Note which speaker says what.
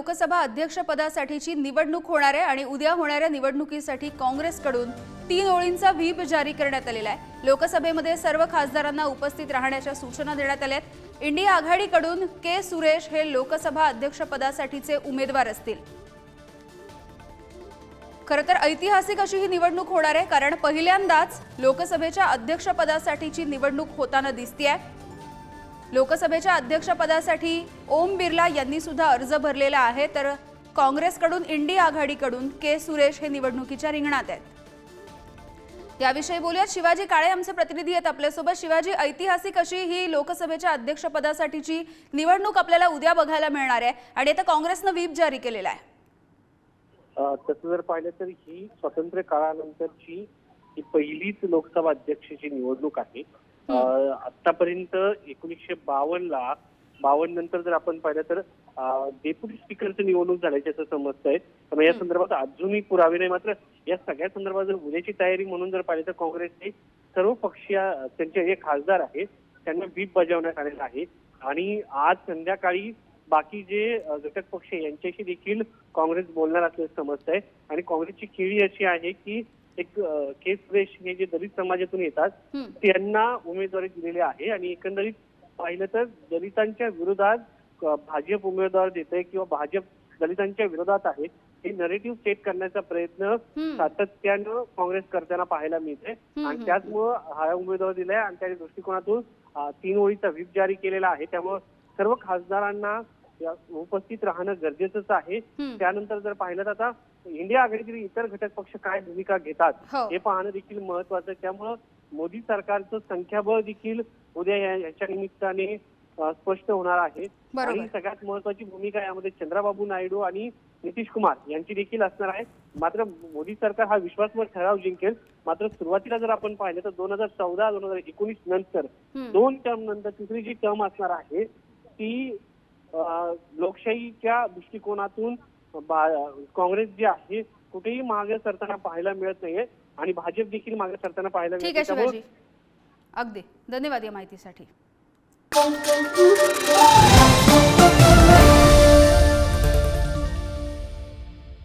Speaker 1: लोकसभा अध्यक्षपदासाठीची निवडणूक होणार आहे आणि उद्या होणाऱ्या निवडणुकीसाठी काँग्रेसकडून तीन ओळींचा व्हीप जारी करण्यात आलेला आहे. लोकसभेमध्ये सर्व खासदारांना उपस्थित राहण्याच्या सूचना देण्यात आल्या आहेत. इंडिया आघाडीकडून के सुरेश हे लोकसभा अध्यक्षपदासाठीचे उमेदवार असतील. खरं तर ऐतिहासिक अशी ही निवडणूक होणार आहे कारण पहिल्यांदाच लोकसभेच्या अध्यक्षपदासाठीची निवडणूक होताना दिसतीये. लोकसभेच्या अध्यक्षपदासाठी ओम बिर्ला यांनी सुद्धा अर्ज भरलेला आहे तर काँग्रेसकडून इंडिया आघाडीकडून के सुरेश हे निवडणुकीच्या रिंगणात आहेत. याविषयी बोलूयात. शिवाजी काळे आमचे प्रतिनिधी आहेत आपल्यासोबत. शिवाजी ऐतिहासिक अशी ही लोकसभेच्या अध्यक्षपदासाठीची निवडणूक आपल्याला उद्या बघायला मिळणार आहे आणि आता काँग्रेसनं व्हीप जारी केलेला आहे.
Speaker 2: तसं जर पाहिलं तर ही स्वातंत्र्य काळानंतरची ही पहिलीच लोकसभा अध्यक्षाची निवडणूक आहे. आतापर्यंत एकोणीसशे बावन्न ला बावन्न नंतर जर आपण पाहिलं तर डेप्युटी स्पीकरची निवडणूक झाल्याचे असं समजतंय पण या संदर्भात अजूनही पुरावे नाही. मात्र या सगळ्या संदर्भात जर उद्याची तयारी म्हणून जर पाहिलं तर काँग्रेसचे सर्व पक्षीय त्यांचे जे खासदार आहेत त्यांना व्हीप बजावण्यात आलेला आहे. आणि आज संध्याकाळी बाकी जे घटक पक्ष आहे, यांच्याशी देखील काँग्रेस बोलणार असल्याचं समजतंय आणि काँग्रेसची खेळी अशी आहे की एक अ, के सुरेश हे जे दलित समाजातून येतात. त्यांना उमेदवारी दिलेली आहे आणि एकंदरीत पाहिलं तर दलितांच्या विरोधात भाजप उमेदवार देत आहे किंवा भाजप दलितांच्या विरोधात आहे हे नरेटिव्ह सेट करण्याचा प्रयत्न. सातत्यानं काँग्रेस करताना पाहायला मिळते आणि. त्याचमुळं हा उमेदवार दिलाय आणि त्या दृष्टिकोनातून तीन ओळीचा व्हीप जारी केलेला आहे त्यामुळं सर्व खासदारांना उपस्थित राहणं गरजेचंच आहे. त्यानंतर जर पाहिलं तर आता इंडिया आघाडीतील इतर घटक पक्ष काय भूमिका घेतात
Speaker 1: हो.
Speaker 2: हे पाहणं देखील महत्वाचं आहे त्यामुळं मोदी सरकारचं संख्याबळ देखील उद्या याच्या निमित्ताने स्पष्ट होणार आहे. आणि सगळ्यात महत्वाची भूमिका यामध्ये चंद्राबाबू नायडू आणि नितीश कुमार यांची देखील असणार आहे मात्र मोदी सरकार हा विश्वासमत ठराव जिंकेल मात्र सुरुवातीला जर आपण पाहिलं तर दोन हजार चौदा दोन हजार एकोणीस नंतर. दोन टर्म नंतर तिसरी जी टर्म असणार आहे ती लोकशाहीच्या दृष्टिकोनातून काँग्रेस जे आहे कुठेही मागे सरताना पाहायला मिळत नाहीये आणि भाजप देखील मागे सरताना पाहायला
Speaker 1: ठीक
Speaker 2: मिळत
Speaker 1: अगदी. धन्यवाद या माहितीसाठी.